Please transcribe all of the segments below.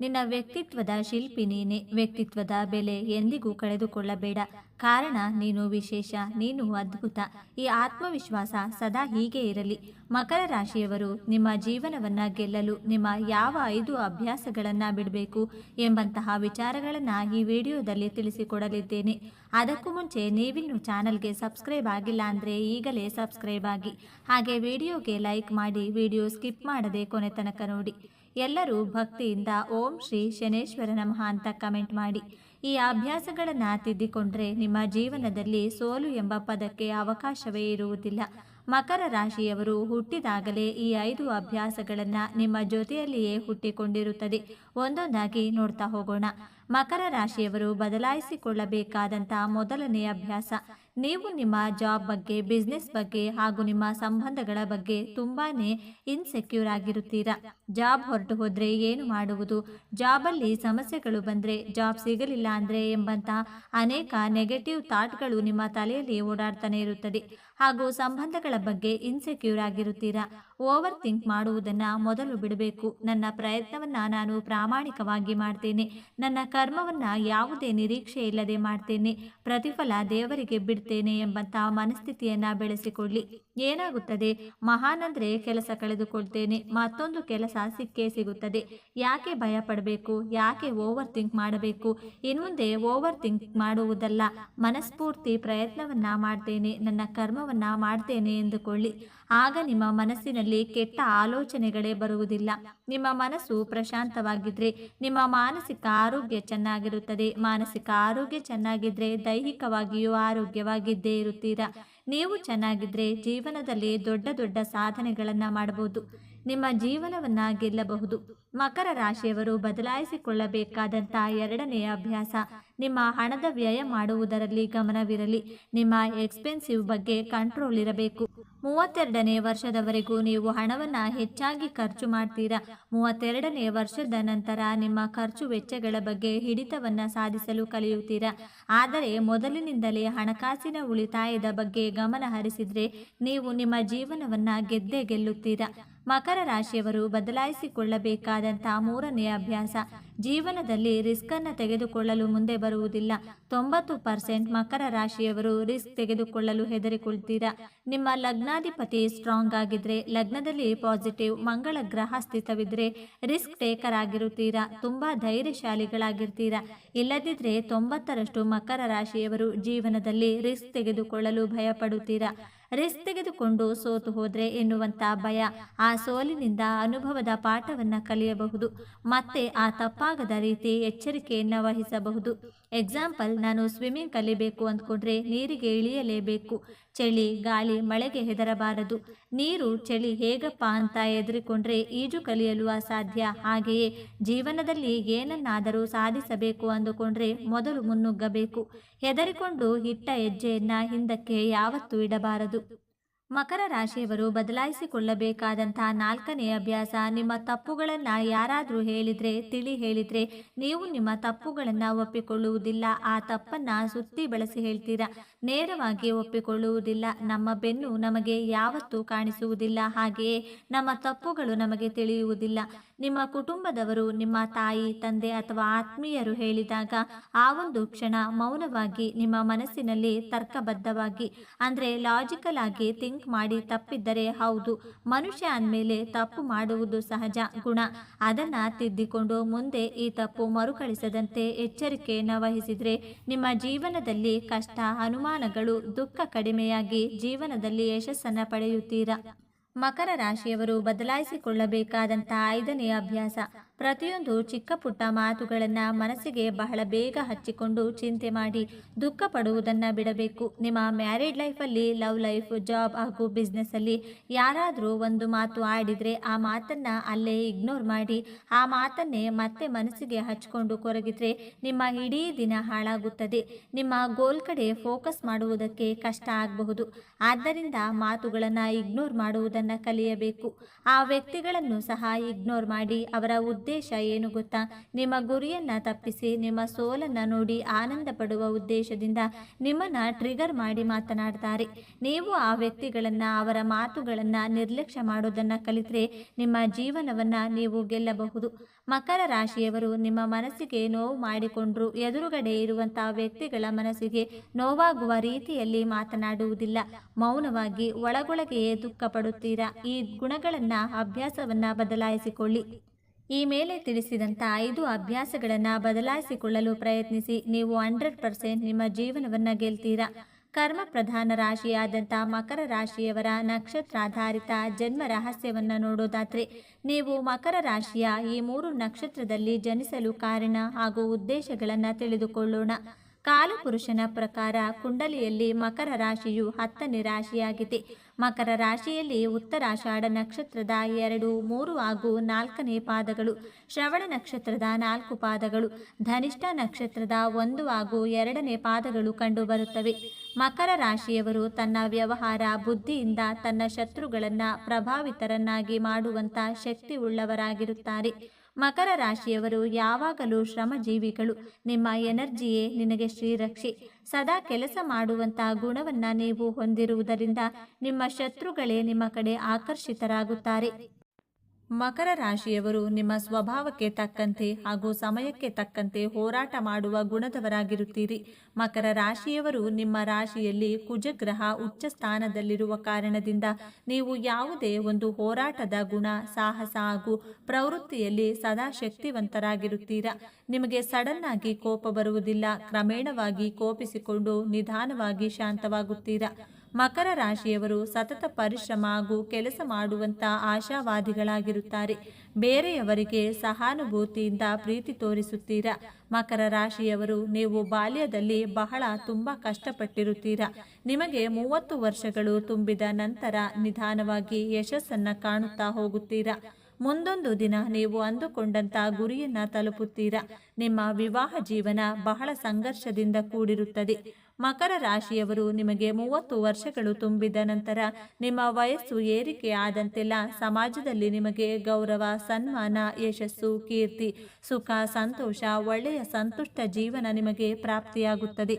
ನಿನ್ನ ವ್ಯಕ್ತಿತ್ವದ ಶಿಲ್ಪಿ ನೀನೆ. ವ್ಯಕ್ತಿತ್ವದ ಬೆಲೆ ಎಂದಿಗೂ ಕಳೆದುಕೊಳ್ಳಬೇಡ. ಕಾರಣ ನೀನು ವಿಶೇಷ, ನೀನು ಅದ್ಭುತ. ಈ ಆತ್ಮವಿಶ್ವಾಸ ಸದಾ ಹೀಗೆ ಇರಲಿ. ಮಕರ ರಾಶಿಯವರು ನಿಮ್ಮ ಜೀವನವನ್ನ ಗೆಲ್ಲಲು ನಿಮ್ಮ ಯಾವ ಐದು ಅಭ್ಯಾಸಗಳನ್ನ ಬಿಡಬೇಕು ಎಂಬಂತಹ ವಿಚಾರಗಳನ್ನ ಈ ವಿಡಿಯೋದಲ್ಲಿ ತಿಳಿಸಿಕೊಡಲಿದ್ದೇನೆ. ಅದಕ್ಕೂ ಮುಂಚೆ ನೀವಿನ್ನು ಚಾನಲ್ಗೆ ಸಬ್ಸ್ಕ್ರೈಬ್ ಆಗಿಲ್ಲ ಅಂದ್ರೆ ಈಗಲೇ ಸಬ್ಸ್ಕ್ರೈಬ್ ಆಗಿ. ಹಾಗೆ ವಿಡಿಯೋಗೆ ಲೈಕ್ ಮಾಡಿ, ವಿಡಿಯೋ ಸ್ಕಿಪ್ ಮಾಡದೆ ಕೊನೆ ತನಕ ನೋಡಿ. ಎಲ್ಲರೂ ಭಕ್ತಿಯಿಂದ ಓಂ ಶ್ರೀ ಶನೇಶ್ವರ ನಮಃ ಅಂತ ಕಮೆಂಟ್ ಮಾಡಿ. ಈ ಅಭ್ಯಾಸಗಳನ್ನು ತಿದ್ದಿಕೊಂಡ್ರೆ ನಿಮ್ಮ ಜೀವನದಲ್ಲಿ ಸೋಲು ಎಂಬ ಪದಕ್ಕೆ ಅವಕಾಶವೇ ಇರುವುದಿಲ್ಲ. ಮಕರ ರಾಶಿಯವರು ಹುಟ್ಟಿದಾಗಲೇ ಈ ಐದು ಅಭ್ಯಾಸಗಳನ್ನು ನಿಮ್ಮ ಜೊತೆಯಲ್ಲಿಯೇ ಹುಟ್ಟಿಕೊಂಡಿರುತ್ತದೆ. ಒಂದೊಂದಾಗಿ ನೋಡ್ತಾ ಹೋಗೋಣ. ಮಕರ ರಾಶಿಯವರು ಬದಲಾಯಿಸಿಕೊಳ್ಳಬೇಕಾದಂಥ ಮೊದಲನೇ ಅಭ್ಯಾಸ. ನೀವು ನಿಮ್ಮ ಜಾಬ್ ಬಗ್ಗೆ, ಬಿಸ್ನೆಸ್ ಬಗ್ಗೆ ಹಾಗೂ ನಿಮ್ಮ ಸಂಬಂಧಗಳ ಬಗ್ಗೆ ತುಂಬಾ ಇನ್ಸೆಕ್ಯೂರ್ ಆಗಿರುತ್ತೀರಾ? ಜಾಬ್ ಹೊರಟು ಹೋದರೆ ಏನು ಮಾಡುವುದು? ಜಾಬಲ್ಲಿ ಸಮಸ್ಯೆಗಳು ಬಂದರೆ ಜಾಬ್ ಸಿಗಲಿಲ್ಲ ಅಂದರೆ ಎಂಬಂತಹ ಅನೇಕ ನೆಗೆಟಿವ್ ಥಾಟ್ಗಳು ನಿಮ್ಮ ತಲೆಯಲ್ಲಿ ಓಡಾಡ್ತಾನೆ ಇರುತ್ತದೆ. ಹಾಗೂ ಸಂಬಂಧಗಳ ಬಗ್ಗೆ ಇನ್ಸೆಕ್ಯೂರ್ ಆಗಿರುತ್ತೀರಾ? ಓವರ್ ಥಿಂಕ್ ಮಾಡುವುದನ್ನು ಮೊದಲು ಬಿಡಬೇಕು. ನನ್ನ ಪ್ರಯತ್ನವನ್ನು ನಾನು ಪ್ರಾಮಾಣಿಕವಾಗಿ ಮಾಡ್ತೇನೆ. ನನ್ನ ಕರ್ಮವನ್ನು ಯಾವುದೇ ನಿರೀಕ್ಷೆ ಇಲ್ಲದೆ ಮಾಡ್ತೇನೆ. ಪ್ರತಿಫಲ ದೇವರಿಗೆ ಬಿಡ್ತೇನೆ. ಎಂಬಂತಹ ಮನಸ್ಥಿತಿಯನ್ನ ಬೆಳೆಸಿಕೊಳ್ಳಿ. ಏನಾಗುತ್ತದೆ? ಮಹಾನಂದ್ರೆ ಕೆಲಸ ಕಳೆದುಕೊಳ್ತೇನೆ. ಮತ್ತೊಂದು ಕೆಲಸ ಸಿಕ್ಕೇ ಸಿಗುತ್ತದೆ. ಯಾಕೆ ಭಯ ಪಡಬೇಕು ಯಾಕೆ ಓವರ್ ಥಿಂಕ್ ಮಾಡಬೇಕು? ಇನ್ಮುಂದೆ ಓವರ್ ಥಿಂಕ್ ಮಾಡುವುದಲ್ಲ. ಮನಸ್ಫೂರ್ತಿ ಪ್ರಯತ್ನವನ್ನ ಮಾಡ್ತೇನೆ. ನನ್ನ ಕರ್ಮವನ್ನ ಮಾಡ್ತೇನೆ ಎಂದುಕೊಳ್ಳಿ. ಆಗ ನಿಮ್ಮ ಮನಸ್ಸಿನಲ್ಲಿ ಕೆಟ್ಟ ಆಲೋಚನೆಗಳೇ ಬರುವುದಿಲ್ಲ. ನಿಮ್ಮ ಮನಸ್ಸು ಪ್ರಶಾಂತವಾಗಿದ್ರೆ, ನಿಮ್ಮ ಮಾನಸಿಕ ಆರೋಗ್ಯ ಚೆನ್ನಾಗಿರುತ್ತದೆ. ಮಾನಸಿಕ ಆರೋಗ್ಯ ಚೆನ್ನಾಗಿದ್ರೆ ದೈಹಿಕವಾಗಿಯೂ ಆರೋಗ್ಯವಾಗಿದ್ದೇ ಇರುತ್ತೀರಾ? ನೀವು ಚೆನ್ನಾಗಿದ್ರೆ ಜೀವನದಲ್ಲಿ ದೊಡ್ಡ ದೊಡ್ಡ ಸಾಧನೆಗಳನ್ನು ಮಾಡಬಹುದು. ನಿಮ್ಮ ಜೀವನವನ್ನ ಗೆಲ್ಲಬಹುದು. ಮಕರ ರಾಶಿಯವರು ಬದಲಾಯಿಸಿಕೊಳ್ಳಬೇಕಾದಂತಹ ಎರಡನೆಯ ಅಭ್ಯಾಸ ನಿಮ್ಮ ಹಣದ ವ್ಯಯ ಮಾಡುವುದರಲ್ಲಿ ಗಮನವಿರಲಿ. ನಿಮ್ಮ ಎಕ್ಸ್ಪೆನ್ಸಿವ್ ಬಗ್ಗೆ ಕಂಟ್ರೋಲ್ ಇರಬೇಕು. ಮೂವತ್ತೆರಡನೇ ವರ್ಷದವರೆಗೂ ನೀವು ಹಣವನ್ನು ಹೆಚ್ಚಾಗಿ ಖರ್ಚು ಮಾಡ್ತೀರಾ. ಮೂವತ್ತೆರಡನೇ ವರ್ಷದ ನಂತರ ನಿಮ್ಮ ಖರ್ಚು ವೆಚ್ಚಗಳ ಬಗ್ಗೆ ಹಿಡಿತವನ್ನು ಸಾಧಿಸಲು ಕಲಿಯುತ್ತೀರಾ. ಆದರೆ ಮೊದಲಿನಿಂದಲೇ ಹಣಕಾಸಿನ ಉಳಿತಾಯದ ಬಗ್ಗೆ ಗಮನ ಹರಿಸಿದರೆ ನೀವು ನಿಮ್ಮ ಜೀವನವನ್ನು ಗೆದ್ದೇ ಗೆಲ್ಲುತ್ತೀರಾ. ಮಕರ ರಾಶಿಯವರು ಬದಲಾಯಿಸಿಕೊಳ್ಳಬೇಕಾದಂಥ ಮೂರನೇ ಅಭ್ಯಾಸ. ಜೀವನದಲ್ಲಿ ರಿಸ್ಕನ್ನು ತೆಗೆದುಕೊಳ್ಳಲು ಮುಂದೆ ಬರುವುದಿಲ್ಲ. ತೊಂಬತ್ತು ಪರ್ಸೆಂಟ್ ಮಕರ ರಾಶಿಯವರು ರಿಸ್ಕ್ ತೆಗೆದುಕೊಳ್ಳಲು ಹೆದರಿಕೊಳ್ತೀರಾ? ನಿಮ್ಮ ಲಗ್ನಾಧಿಪತಿ ಸ್ಟ್ರಾಂಗ್ ಆಗಿದ್ರೆ, ಲಗ್ನದಲ್ಲಿ ಪಾಸಿಟಿವ್ ಮಂಗಳ ಗ್ರಹ ಸ್ಥಿತವಿದ್ರೆ ರಿಸ್ಕ್ ಟೇಕರ್ ಆಗಿರುತ್ತೀರಾ? ತುಂಬಾ ಧೈರ್ಯಶಾಲಿಗಳಾಗಿರ್ತೀರಾ? ಇಲ್ಲದಿದ್ರೆ ತೊಂಬತ್ತರಷ್ಟು ಮಕರ ರಾಶಿಯವರು ಜೀವನದಲ್ಲಿ ರಿಸ್ಕ್ ತೆಗೆದುಕೊಳ್ಳಲು ಭಯಪಡುತ್ತೀರಾ? ರಿಸ್ಕ್ ತೆಗೆದುಕೊಂಡು ಸೋತು ಹೋದ್ರೆ ಎನ್ನುವಂತ ಭಯ. ಆ ಸೋಲಿನಿಂದ ಅನುಭವದ ಪಾಠವನ್ನ ಕಲಿಯಬಹುದು. ಮತ್ತೆ ಆ ತಪ್ಪಾಗದ ರೀತಿ ಎಚ್ಚರಿಕೆಯನ್ನು ವಹಿಸಬಹುದು ಎಕ್ಸಾಂಪಲ್ ನಾನು ಸ್ವಿಮ್ಮಿಂಗ್ ಕಲಿಬೇಕು ಅಂದ್ಕೊಂಡ್ರೆ ನೀರಿಗೆ ಇಳಿಯಲೇಬೇಕು. ಚಳಿ, ಗಾಳಿ, ಮಳೆಗೆ ಹೆದರಬಾರದು. ನೀರು, ಚಳಿ ಹೇಗಪ್ಪ ಅಂತ ಎದುರಿಕೊಂಡ್ರೆ ಈಜು ಕಲಿಯಲು ಅಸಾಧ್ಯ. ಹಾಗೆಯೇ ಜೀವನದಲ್ಲಿ ಏನನ್ನಾದರೂ ಸಾಧಿಸಬೇಕು ಅಂದುಕೊಂಡ್ರೆ ಮೊದಲು ಮುನ್ನುಗ್ಗಬೇಕು. ಹೆದರಿಕೊಂಡು ಇಟ್ಟ ಹೆಜ್ಜೆಯನ್ನ ಹಿಂದಕ್ಕೆ ಯಾವತ್ತೂ ಇಡಬಾರದು. ಮಕರ ರಾಶಿಯವರು ಬದಲಾಯಿಸಿಕೊಳ್ಳಬೇಕಾದಂತಹ ನಾಲ್ಕನೇ ಅಭ್ಯಾಸ, ನಿಮ್ಮ ತಪ್ಪುಗಳನ್ನು ಯಾರಾದರೂ ಹೇಳಿದರೆ, ತಿಳಿ ಹೇಳಿದರೆ, ನೀವು ನಿಮ್ಮ ತಪ್ಪುಗಳನ್ನು ಒಪ್ಪಿಕೊಳ್ಳುವುದಿಲ್ಲ. ಆ ತಪ್ಪನ್ನು ಸುತ್ತಿ ಬಳಸಿ ಹೇಳ್ತೀರಾ? ನೇರವಾಗಿ ಒಪ್ಪಿಕೊಳ್ಳುವುದಿಲ್ಲ. ನಮ್ಮ ಬೆನ್ನು ನಮಗೆ ಯಾವತ್ತೂ ಕಾಣಿಸುವುದಿಲ್ಲ. ಹಾಗೆಯೇ ನಮ್ಮ ತಪ್ಪುಗಳು ನಮಗೆ ತಿಳಿಯುವುದಿಲ್ಲ. ನಿಮ್ಮ ಕುಟುಂಬದವರು, ನಿಮ್ಮ ತಾಯಿ, ತಂದೆ ಅಥವಾ ಆತ್ಮೀಯರು ಹೇಳಿದಾಗ ಆ ಒಂದು ಕ್ಷಣ ಮೌನವಾಗಿ ನಿಮ್ಮ ಮನಸ್ಸಿನಲ್ಲಿ ತರ್ಕಬದ್ಧವಾಗಿ, ಅಂದರೆ ಲಾಜಿಕಲ್ ಆಗಿ ಥಿಂಕ್ ಮಾಡಿ ತಪ್ಪಿದ್ದರೆ ಹೌದು, ಮನುಷ್ಯ ಅಂದಮೇಲೆ ತಪ್ಪು ಮಾಡುವುದು ಸಹಜ ಗುಣ. ಅದನ್ನು ತಿದ್ದಿಕೊಂಡು ಮುಂದೆ ಈ ತಪ್ಪು ಮರುಕಳಿಸದಂತೆ ಎಚ್ಚರಿಕೆಯನ್ನು ವಹಿಸಿದರೆ ನಿಮ್ಮ ಜೀವನದಲ್ಲಿ ಕಷ್ಟ, ಅನುಮಾನಗಳು ದುಃಖ ಕಡಿಮೆಯಾಗಿ ಜೀವನದಲ್ಲಿ ಯಶಸ್ಸನ್ನು ಪಡೆಯುತ್ತೀರಾ? ಮಕರ ರಾಶಿಯವರು ಬದಲಾಯಿಸಿಕೊಳ್ಳಬೇಕಾದಂತಹ ಐದನೇ ಅಭ್ಯಾಸ. ಪ್ರತಿಯೊಂದು ಚಿಕ್ಕ ಪುಟ್ಟ ಮಾತುಗಳನ್ನು ಮನಸ್ಸಿಗೆ ಬಹಳ ಬೇಗ ಹಚ್ಚಿಕೊಂಡು ಚಿಂತೆ ಮಾಡಿ ದುಃಖ ಪಡುವುದನ್ನು ಬಿಡಬೇಕು. ನಿಮ್ಮ ಮ್ಯಾರಿಡ್ ಲೈಫಲ್ಲಿ ಲವ್ ಲೈಫ್, ಜಾಬ್ ಹಾಗೂ ಬಿಸ್ನೆಸ್ಸಲ್ಲಿ ಯಾರಾದರೂ ಒಂದು ಮಾತು ಆಡಿದರೆ ಆ ಮಾತನ್ನು ಅಲ್ಲೇ ಇಗ್ನೋರ್ ಮಾಡಿ, ಆ ಮಾತನ್ನೇ ಮತ್ತೆ ಮನಸ್ಸಿಗೆ ಹಚ್ಚಿಕೊಂಡು ಕೊರಗಿದ್ರೆ ನಿಮ್ಮ ಇಡೀ ದಿನ ಹಾಳಾಗುತ್ತದೆ. ನಿಮ್ಮ ಗೋಲ್ ಕಡೆ ಫೋಕಸ್ ಮಾಡುವುದಕ್ಕೆ ಕಷ್ಟ ಆಗಬಹುದು. ಆದ್ದರಿಂದ ಮಾತುಗಳನ್ನು ಇಗ್ನೋರ್ ಮಾಡುವುದನ್ನು ಕಲಿಯಬೇಕು. ಆ ವ್ಯಕ್ತಿಗಳನ್ನು ಸಹ ಇಗ್ನೋರ್ ಮಾಡಿ ಅವರ ಉದ್ದೇಶ ಏನು ಗೊತ್ತಾ? ನಿಮ್ಮ ಗುರಿಯನ್ನ ತಪ್ಪಿಸಿ, ನಿಮ್ಮ ಸೋಲನ್ನು ನೋಡಿ ಆನಂದ ಪಡುವ ಉದ್ದೇಶದಿಂದ ನಿಮ್ಮನ್ನ ಟ್ರಿಗರ್ ಮಾಡಿ ಮಾತನಾಡ್ತಾರೆ. ನೀವು ಆ ವ್ಯಕ್ತಿಗಳನ್ನ, ಅವರ ಮಾತುಗಳನ್ನ ನಿರ್ಲಕ್ಷ್ಯ ಮಾಡೋದನ್ನ ಕಲಿತರೆ ನಿಮ್ಮ ಜೀವನವನ್ನ ನೀವು ಗೆಲ್ಲಬಹುದು. ಮಕರ ರಾಶಿಯವರು ನಿಮ್ಮ ಮನಸ್ಸಿಗೆ ನೋವು ಮಾಡಿಕೊಂಡ್ರು, ಎದುರುಗಡೆ ಇರುವಂತಹ ವ್ಯಕ್ತಿಗಳ ಮನಸ್ಸಿಗೆ ನೋವಾಗುವ ರೀತಿಯಲ್ಲಿ ಮಾತನಾಡುವುದಿಲ್ಲ. ಮೌನವಾಗಿ ಒಳಗೊಳಗೆಯೇ ದುಃಖ ಪಡುತ್ತೀರಾ ಈ ಗುಣಗಳನ್ನ, ಅಭ್ಯಾಸವನ್ನ ಬದಲಾಯಿಸಿಕೊಳ್ಳಿ. ಈ ಮೇಲೆ ತಿಳಿಸಿದಂಥ ಐದು ಅಭ್ಯಾಸಗಳನ್ನು ಬದಲಾಯಿಸಿಕೊಳ್ಳಲು ಪ್ರಯತ್ನಿಸಿ ನೀವು ಹಂಡ್ರೆಡ್ ಪರ್ಸೆಂಟ್ ನಿಮ್ಮ ಜೀವನವನ್ನು ಗೆಲ್ತೀರಾ. ಕರ್ಮ ಪ್ರಧಾನ ರಾಶಿಯಾದಂಥ ಮಕರ ರಾಶಿಯವರ ನಕ್ಷತ್ರಾಧಾರಿತ ಜನ್ಮ ರಹಸ್ಯವನ್ನು ನೋಡೋದಾದ್ರೆ, ನೀವು ಮಕರ ರಾಶಿಯ ಈ ಮೂರು ನಕ್ಷತ್ರದಲ್ಲಿ ಜನಿಸಲು ಕಾರಣ ಹಾಗೂ ಉದ್ದೇಶಗಳನ್ನು ತಿಳಿದುಕೊಳ್ಳೋಣ. ಕಾಲಪುರುಷನ ಪ್ರಕಾರ ಕುಂಡಲಿಯಲ್ಲಿ ಮಕರ ರಾಶಿಯು ಹತ್ತನೇ ರಾಶಿಯಾಗಿದೆ. ಮಕರ ರಾಶಿಯಲ್ಲಿ ಉತ್ತರಾಷಾಢ ನಕ್ಷತ್ರದ ಎರಡು, ಮೂರು ಹಾಗೂ ನಾಲ್ಕನೇ ಪಾದಗಳು, ಶ್ರವಣ ನಕ್ಷತ್ರದ ನಾಲ್ಕು ಪಾದಗಳು, ಧನಿಷ್ಠ ನಕ್ಷತ್ರದ ಒಂದು ಹಾಗೂ ಎರಡನೇ ಪಾದಗಳು ಕಂಡುಬರುತ್ತವೆ ಮಕರ ರಾಶಿಯವರು ತನ್ನ ವ್ಯವಹಾರ, ಬುದ್ಧಿಯಿಂದ ತನ್ನ ಶತ್ರುಗಳನ್ನು ಪ್ರಭಾವಿತರನ್ನಾಗಿ ಮಾಡುವಂಥ ಶಕ್ತಿ ಉಳ್ಳವರಾಗಿರುತ್ತಾರೆ ಮಕರ ರಾಶಿಯವರು ಯಾವಾಗಲೂ ಶ್ರಮಜೀವಿಗಳು. ನಿಮ್ಮ ಎನರ್ಜಿಯೇ ನಿನಗೆ ಶ್ರೀರಕ್ಷೆ. ಸದಾ ಕೆಲಸ ಮಾಡುವಂಥ ಗುಣವನ್ನು ನೀವು ಹೊಂದಿರುವುದರಿಂದ ನಿಮ್ಮ ಶತ್ರುಗಳೇ ನಿಮ್ಮ ಕಡೆ ಆಕರ್ಷಿತರಾಗುತ್ತಾರೆ. ಮಕರ ರಾಶಿಯವರು ನಿಮ್ಮ ಸ್ವಭಾವಕ್ಕೆ ತಕ್ಕಂತೆ ಹಾಗೂ ಸಮಯಕ್ಕೆ ತಕ್ಕಂತೆ ಹೋರಾಟ ಮಾಡುವ ಗುಣದವರಾಗಿರುತ್ತೀರಿ. ಮಕರ ರಾಶಿಯವರು ನಿಮ್ಮ ರಾಶಿಯಲ್ಲಿ ಕುಜಗ್ರಹ ಉಚ್ಚ ಸ್ಥಾನದಲ್ಲಿರುವ ಕಾರಣದಿಂದ ನೀವು ಯಾವುದೇ ಒಂದು ಹೋರಾಟದ ಗುಣ, ಸಾಹಸ ಹಾಗೂ ಪ್ರವೃತ್ತಿಯಲ್ಲಿ ಸದಾ ಶಕ್ತಿವಂತರಾಗಿರುತ್ತೀರಾ ನಿಮಗೆ ಸಡನ್ ಆಗಿ ಕೋಪ ಬರುವುದಿಲ್ಲ, ಕ್ರಮೇಣವಾಗಿ ಕೋಪಿಸಿಕೊಂಡು ನಿಧಾನವಾಗಿ ಶಾಂತವಾಗುತ್ತೀರಾ. ಮಕರ ರಾಶಿಯವರು ಸತತ ಪರಿಶ್ರಮ ಹಾಗೂ ಕೆಲಸ ಮಾಡುವಂಥ ಆಶಾವಾದಿಗಳಾಗಿರುತ್ತಾರೆ. ಬೇರೆಯವರಿಗೆ ಸಹಾನುಭೂತಿಯಿಂದ ಪ್ರೀತಿ ತೋರಿಸುತ್ತೀರಾ? ಮಕರ ರಾಶಿಯವರು ನೀವು ಬಾಲ್ಯದಲ್ಲಿ ಬಹಳ ತುಂಬ ಕಷ್ಟಪಟ್ಟಿರುತ್ತೀರಾ. ನಿಮಗೆ ಮೂವತ್ತು ವರ್ಷಗಳು ತುಂಬಿದ ನಂತರ ನಿಧಾನವಾಗಿ ಯಶಸ್ಸನ್ನು ಕಾಣುತ್ತಾ ಹೋಗುತ್ತೀರಾ? ಮುಂದೊಂದು ದಿನ ನೀವು ಅಂದುಕೊಂಡಂತ ಗುರಿಯನ್ನ ತಲುಪುತ್ತೀರಾ? ನಿಮ್ಮ ವಿವಾಹ ಜೀವನ ಬಹಳ ಸಂಘರ್ಷದಿಂದ ಕೂಡಿರುತ್ತದೆ. ಮಕರ ರಾಶಿಯವರು ನಿಮಗೆ ಮೂವತ್ತು ವರ್ಷಗಳು ತುಂಬಿದ ನಂತರ ನಿಮ್ಮ ವಯಸ್ಸು ಏರಿಕೆ ಆದಂತೆಲ್ಲ ಸಮಾಜದಲ್ಲಿ ನಿಮಗೆ ಗೌರವ, ಸನ್ಮಾನ, ಯಶಸ್ಸು, ಕೀರ್ತಿ, ಸುಖ, ಸಂತೋಷ, ಒಳ್ಳೆಯ ಸಂತುಷ್ಟ ಜೀವನ ನಿಮಗೆ ಪ್ರಾಪ್ತಿಯಾಗುತ್ತದೆ.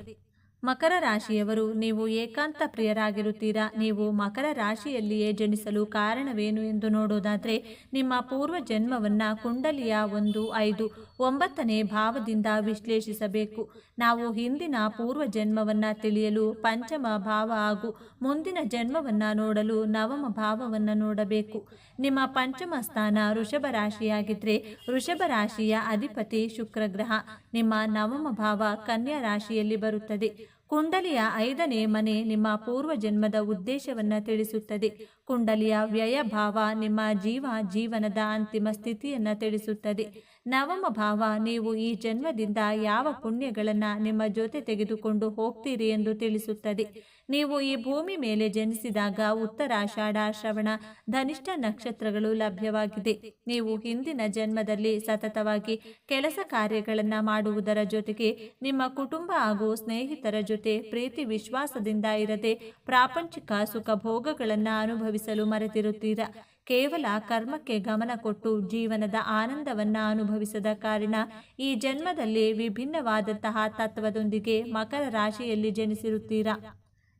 ಮಕರ ರಾಶಿಯವರು ನೀವು ಏಕಾಂತ ಪ್ರಿಯರಾಗಿರುತ್ತೀರಾ? ನೀವು ಮಕರ ರಾಶಿಯಲ್ಲಿಯೇ ಜನಿಸಲು ಕಾರಣವೇನು ಎಂದು ನೋಡೋದಾದರೆ ನಿಮ್ಮ ಪೂರ್ವ ಜನ್ಮವನ್ನು ಕುಂಡಲಿಯ ಒಂದು ಐದು ಒಂಬತ್ತನೇ ಭಾವದಿಂದ ವಿಶ್ಲೇಷಿಸಬೇಕು. ನಾವು ಹಿಂದಿನ ಪೂರ್ವ ಜನ್ಮವನ್ನು ತಿಳಿಯಲು ಪಂಚಮ ಭಾವ ಹಾಗೂ ಮುಂದಿನ ಜನ್ಮವನ್ನು ನೋಡಲು ನವಮ ಭಾವವನ್ನು ನೋಡಬೇಕು. ನಿಮ್ಮ ಪಂಚಮ ಸ್ಥಾನ ವೃಷಭ ರಾಶಿಯಾಗಿದ್ದರೆ ವೃಷಭ ರಾಶಿಯ ಅಧಿಪತಿ ಶುಕ್ರಗ್ರಹ ನಿಮ್ಮ ನವಮ ಭಾವ ಕನ್ಯಾ ರಾಶಿಯಲ್ಲಿ ಬರುತ್ತದೆ. ಕುಂಡಲಿಯ ಐದನೇ ಮನೆ ನಿಮ್ಮ ಪೂರ್ವ ಜನ್ಮದ ಉದ್ದೇಶವನ್ನು ತಿಳಿಸುತ್ತದೆ. ಕುಂಡಲಿಯ ವ್ಯಯ ಭಾವ ನಿಮ್ಮ ಜೀವ ಜೀವನದ ಅಂತಿಮ ಸ್ಥಿತಿಯನ್ನು ತಿಳಿಸುತ್ತದೆ. ನವಮ ಭಾವ, ನೀವು ಈ ಜನ್ಮದಿಂದ ಯಾವ ಪುಣ್ಯಗಳನ್ನು ನಿಮ್ಮ ಜೊತೆ ತೆಗೆದುಕೊಂಡು ಹೋಗ್ತೀರಿ ಎಂದು ತಿಳಿಸುತ್ತದೆ. ನೀವು ಈ ಭೂಮಿ ಮೇಲೆ ಜನಿಸಿದಾಗ ಉತ್ತರಾಷಾಢ ಶ್ರವಣ, ಧನಿಷ್ಠ ನಕ್ಷತ್ರಗಳು ಲಭ್ಯವಾಗಿದೆ. ನೀವು ಹಿಂದಿನ ಜನ್ಮದಲ್ಲಿ ಸತತವಾಗಿ ಕೆಲಸ ಕಾರ್ಯಗಳನ್ನು ಮಾಡುವುದರ ಜೊತೆಗೆ ನಿಮ್ಮ ಕುಟುಂಬ ಹಾಗೂ ಸ್ನೇಹಿತರ ಜೊತೆ ಪ್ರೀತಿ ವಿಶ್ವಾಸದಿಂದ ಇರದೆ ಪ್ರಾಪಂಚಿಕ ಸುಖ ಭೋಗಗಳನ್ನು ಅನುಭವಿಸಲು ಮರೆತಿರುತ್ತೀರಾ. ಕೇವಲ ಕರ್ಮಕ್ಕೆ ಗಮನ ಕೊಟ್ಟು ಜೀವನದ ಆನಂದವನ್ನು ಅನುಭವಿಸದ ಕಾರಣ ಈ ಜನ್ಮದಲ್ಲಿ ವಿಭಿನ್ನವಾದಂತಹ ತತ್ವದೊಂದಿಗೆ ಮಕರ ರಾಶಿಯಲ್ಲಿ ಜನಿಸಿರುತ್ತೀರಾ?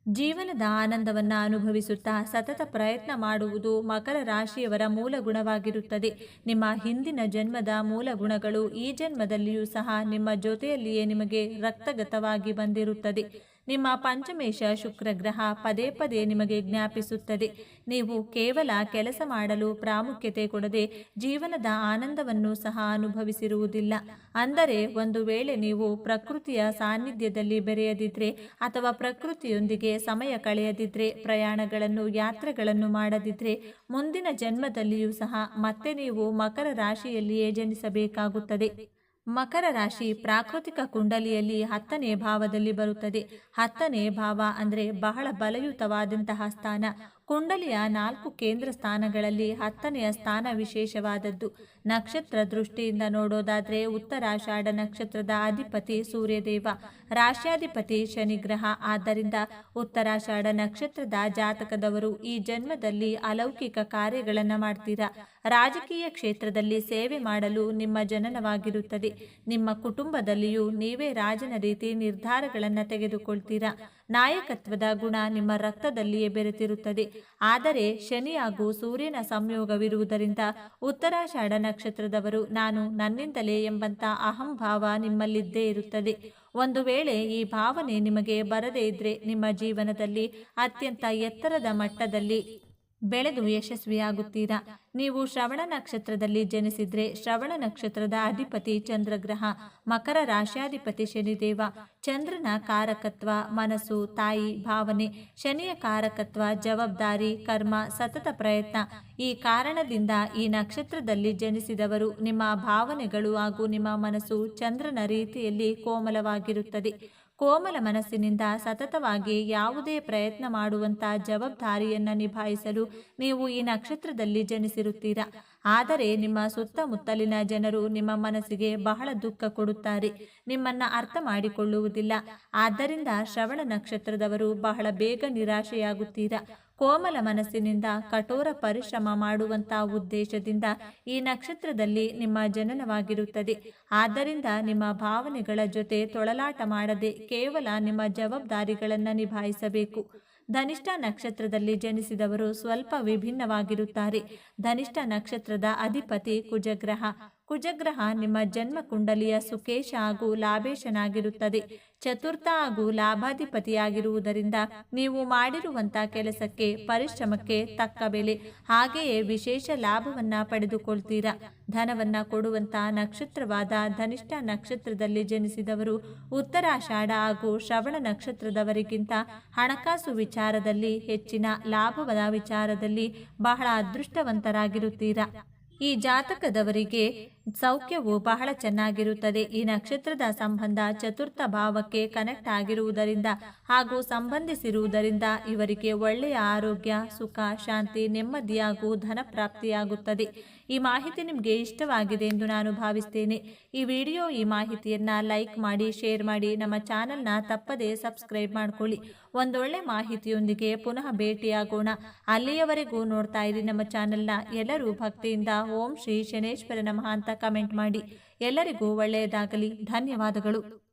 ಜೀವನದ ಆನಂದವನ್ನು ಅನುಭವಿಸುತ್ತಾ ಸತತ ಪ್ರಯತ್ನ ಮಾಡುವುದು ಮಕರ ರಾಶಿಯವರ ಮೂಲ ಗುಣವಾಗಿರುತ್ತದೆ. ನಿಮ್ಮ ಹಿಂದಿನ ಜನ್ಮದ ಮೂಲ ಗುಣಗಳು ಈ ಜನ್ಮದಲ್ಲಿಯೂ ಸಹ ನಿಮ್ಮ ಜೊತೆಯಲ್ಲಿಯೇ ನಿಮಗೆ ರಕ್ತಗತವಾಗಿ ಬಂದಿರುತ್ತದೆ. ನಿಮ್ಮ ಪಂಚಮೇಶ ಶುಕ್ರ ಗ್ರಹ ಪದೇ ಪದೇ ನಿಮಗೆ ಜ್ಞಾಪಿಸುತ್ತದೆ. ನೀವು ಕೇವಲ ಕೆಲಸ ಮಾಡಲು ಪ್ರಾಮುಖ್ಯತೆ ಕೊಡದೆ ಜೀವನದ ಆನಂದವನ್ನು ಸಹ ಅನುಭವಿಸಿರುವುದಿಲ್ಲ. ಅಂದರೆ ಒಂದು ವೇಳೆ ನೀವು ಪ್ರಕೃತಿಯ ಸಾನ್ನಿಧ್ಯದಲ್ಲಿ ಬೆರೆಯದಿದ್ರೆ ಅಥವಾ ಪ್ರಕೃತಿಯೊಂದಿಗೆ ಸಮಯ ಕಳೆಯದಿದ್ರೆ, ಪ್ರಯಾಣಗಳನ್ನು, ಯಾತ್ರೆಗಳನ್ನು ಮಾಡದಿದ್ರೆ, ಮುಂದಿನ ಜನ್ಮದಲ್ಲಿಯೂ ಸಹ ಮತ್ತೆ ನೀವು ಮಕರ ರಾಶಿಯಲ್ಲಿಯೇ ಜನಿಸಬೇಕಾಗುತ್ತದೆ. ಮಕರ ರಾಶಿ ಪ್ರಾಕೃತಿಕ ಕುಂಡಲಿಯಲ್ಲಿ ಹತ್ತನೇ ಭಾವದಲ್ಲಿ ಬರುತ್ತದೆ. ಹತ್ತನೇ ಭಾವ ಅಂದರೆ ಬಹಳ ಬಲಯುತವಾದಂತಹ ಸ್ಥಾನ. ಕುಂಡಲಿಯ ನಾಲ್ಕು ಕೇಂದ್ರ ಸ್ಥಾನಗಳಲ್ಲಿ ಹತ್ತನೆಯ ಸ್ಥಾನ ವಿಶೇಷವಾದದ್ದು. ನಕ್ಷತ್ರ ದೃಷ್ಟಿಯಿಂದ ನೋಡೋದಾದರೆ ಉತ್ತರಾಷಾಢ ನಕ್ಷತ್ರದ ಅಧಿಪತಿ ಸೂರ್ಯದೇವ. ರಾಶ್ಯಾಧಿಪತಿ ಶನಿಗ್ರಹ ಆದ್ದರಿಂದ ಉತ್ತರಾಷಾಢ ನಕ್ಷತ್ರದ ಜಾತಕದವರು ಈ ಜನ್ಮದಲ್ಲಿ ಅಲೌಕಿಕ ಕಾರ್ಯಗಳನ್ನು ಮಾಡ್ತೀರಾ. ರಾಜಕೀಯ ಕ್ಷೇತ್ರದಲ್ಲಿ ಸೇವೆ ಮಾಡಲು ನಿಮ್ಮ ಜನನವಾಗಿರುತ್ತದೆ. ನಿಮ್ಮ ಕುಟುಂಬದಲ್ಲಿಯೂ ನೀವೇ ರಾಜನ ರೀತಿ ನಿರ್ಧಾರಗಳನ್ನು ತೆಗೆದುಕೊಳ್ತೀರಾ? ನಾಯಕತ್ವದ ಗುಣ ನಿಮ್ಮ ರಕ್ತದಲ್ಲಿಯೇ ಬೆರೆತಿರುತ್ತದೆ. ಆದರೆ ಶನಿ ಹಾಗೂ ಸೂರ್ಯನ ಸಂಯೋಗವಿರುವುದರಿಂದ ಉತ್ತರಾಷಾಢ ನಕ್ಷತ್ರದವರು ನಾನು ನನ್ನಿಂದಲೇ ಎಂಬಂತ ಅಹಂಭಾವ ನಿಮ್ಮಲ್ಲಿದ್ದೇ ಇರುತ್ತದೆ. ಒಂದು ವೇಳೆ ಈ ಭಾವನೆ ನಿಮಗೆ ಬರದೇ ಇದ್ರೆ ನಿಮ್ಮ ಜೀವನದಲ್ಲಿ ಅತ್ಯಂತ ಎತ್ತರದ ಮಟ್ಟದಲ್ಲಿ ಬೆಳೆದು ಯಶಸ್ವಿಯಾಗುತ್ತೀರಾ? ನೀವು ಶ್ರವಣ ನಕ್ಷತ್ರದಲ್ಲಿ ಜನಿಸಿದ್ರೆ ಶ್ರವಣ ನಕ್ಷತ್ರದ ಅಧಿಪತಿ ಚಂದ್ರಗ್ರಹ, ಮಕರ ರಾಶ್ಯಾಧಿಪತಿ ಶನಿದೇವ, ಚಂದ್ರನ ಕಾರಕತ್ವ, ಮನಸ್ಸು, ತಾಯಿ, ಭಾವನೆ, ಶನಿಯ ಕಾರಕತ್ವ, ಜವಾಬ್ದಾರಿ, ಕರ್ಮ, ಸತತ ಪ್ರಯತ್ನ. ಈ ಕಾರಣದಿಂದ ಈ ನಕ್ಷತ್ರದಲ್ಲಿ ಜನಿಸಿದವರು ನಿಮ್ಮ ಭಾವನೆಗಳು ಹಾಗೂ ನಿಮ್ಮ ಮನಸ್ಸು ಚಂದ್ರನ ರೀತಿಯಲ್ಲಿ ಕೋಮಲವಾಗಿರುತ್ತದೆ. ಕೋಮಲ ಮನಸ್ಸಿನಿಂದ ಸತತವಾಗಿ ಯಾವುದೇ ಪ್ರಯತ್ನ ಮಾಡುವಂತ ಜವಾಬ್ದಾರಿಯನ್ನು ನಿಭಾಯಿಸಲು ನೀವು ಈ ನಕ್ಷತ್ರದಲ್ಲಿ ಜನಿಸಿರುತ್ತೀರಾ? ಆದರೆ ನಿಮ್ಮ ಸುತ್ತಮುತ್ತಲಿನ ಜನರು ನಿಮ್ಮ ಮನಸ್ಸಿಗೆ ಬಹಳ ದುಃಖ ಕೊಡುತ್ತಾರೆ. ನಿಮ್ಮನ್ನ ಅರ್ಥ ಮಾಡಿಕೊಳ್ಳುವುದಿಲ್ಲ. ಆದ್ದರಿಂದ ಶ್ರವಣ ನಕ್ಷತ್ರದವರು ಬಹಳ ಬೇಗ ನಿರಾಶೆಯಾಗುತ್ತೀರಾ? ಕೋಮಲ ಮನಸ್ಸಿನಿಂದ ಕಠೋರ ಪರಿಶ್ರಮ ಮಾಡುವಂತಹ ಉದ್ದೇಶದಿಂದ ಈ ನಕ್ಷತ್ರದಲ್ಲಿ ನಿಮ್ಮ ಜನನವಾಗಿರುತ್ತದೆ. ಆದ್ದರಿಂದ ನಿಮ್ಮ ಭಾವನೆಗಳ ಜೊತೆ ತೊಳಲಾಟ ಮಾಡದೆ ಕೇವಲ ನಿಮ್ಮ ಜವಾಬ್ದಾರಿಗಳನ್ನು ನಿಭಾಯಿಸಬೇಕು. ಧನಿಷ್ಠ ನಕ್ಷತ್ರದಲ್ಲಿ ಜನಿಸಿದವರು ಸ್ವಲ್ಪ ವಿಭಿನ್ನವಾಗಿರುತ್ತಾರೆ. ಧನಿಷ್ಠ ನಕ್ಷತ್ರದ ಅಧಿಪತಿ ಕುಜಗ್ರಹ. ಕುಜಗ್ರಹ ನಿಮ್ಮ ಜನ್ಮ ಕುಂಡಲಿಯ ಸುಕೇಶ ಹಾಗೂ ಲಾಭೇಶನಾಗಿರುತ್ತದೆ. ಚತುರ್ಥ ಹಾಗೂ ಲಾಭಾಧಿಪತಿಯಾಗಿರುವುದರಿಂದ ನೀವು ಮಾಡಿರುವಂತ ಕೆಲಸಕ್ಕೆ, ಪರಿಶ್ರಮಕ್ಕೆ ತಕ್ಕ ಬೆಲೆ. ಹಾಗೆಯೇ ವಿಶೇಷ ಲಾಭವನ್ನ ಪಡೆದುಕೊಳ್ತೀರಾ. ಧನವನ್ನ ಕೊಡುವಂತ ನಕ್ಷತ್ರವಾದ ಧನಿಷ್ಠ ನಕ್ಷತ್ರದಲ್ಲಿ ಜನಿಸಿದವರು, ಉತ್ತರಾಷಾಢ ಹಾಗೂ ಶ್ರವಣ ನಕ್ಷತ್ರದವರಿಗಿಂತ ಹಣಕಾಸು ವಿಚಾರದಲ್ಲಿ ಹೆಚ್ಚಿನ ಲಾಭದ ವಿಚಾರದಲ್ಲಿ ಬಹಳ ಅದೃಷ್ಟವಂತರಾಗಿರುತ್ತೀರಾ. ಈ ಜಾತಕದವರಿಗೆ ಸೌಖ್ಯವು ಬಹಳ ಚೆನ್ನಾಗಿರುತ್ತದೆ. ಈ ನಕ್ಷತ್ರದ ಸಂಬಂಧ ಚತುರ್ಥ ಭಾವಕ್ಕೆ ಕನೆಕ್ಟ್ ಆಗಿರುವುದರಿಂದ ಹಾಗೂ ಸಂಬಂಧಿಸಿರುವುದರಿಂದ ಇವರಿಗೆ ಒಳ್ಳೆಯ ಆರೋಗ್ಯ, ಸುಖ, ಶಾಂತಿ, ನೆಮ್ಮದಿ ಹಾಗೂ ಧನ ಪ್ರಾಪ್ತಿಯಾಗುತ್ತದೆ. ಈ ಮಾಹಿತಿ ನಿಮಗೆ ಇಷ್ಟವಾಗಿದೆ ಎಂದು ನಾನು ಭಾವಿಸ್ತೇನೆ. ಈ ವಿಡಿಯೋ ಈ ಮಾಹಿತಿಯನ್ನು ಲೈಕ್ ಮಾಡಿ, ಶೇರ್ ಮಾಡಿ. ನಮ್ಮ ಚಾನಲ್ನ ತಪ್ಪದೇ ಸಬ್ಸ್ಕ್ರೈಬ್ ಮಾಡ್ಕೊಳ್ಳಿ. ಒಂದೊಳ್ಳೆ ಮಾಹಿತಿಯೊಂದಿಗೆ ಪುನಃ ಭೇಟಿಯಾಗೋಣ. ಅಲ್ಲಿಯವರೆಗೂ ನೋಡ್ತಾ ಇರಿ ನಮ್ಮ ಚಾನೆಲ್ನ. ಎಲ್ಲರೂ ಭಕ್ತಿಯಿಂದ ಓಂ ಶ್ರೀ ಶನೇಶ್ವರ ನಮಃ ಅಂತ ಕಮೆಂಟ್ ಮಾಡಿ. ಎಲ್ಲರಿಗೂ ಒಳ್ಳೆಯದಾಗಲಿ. ಧನ್ಯವಾದಗಳು.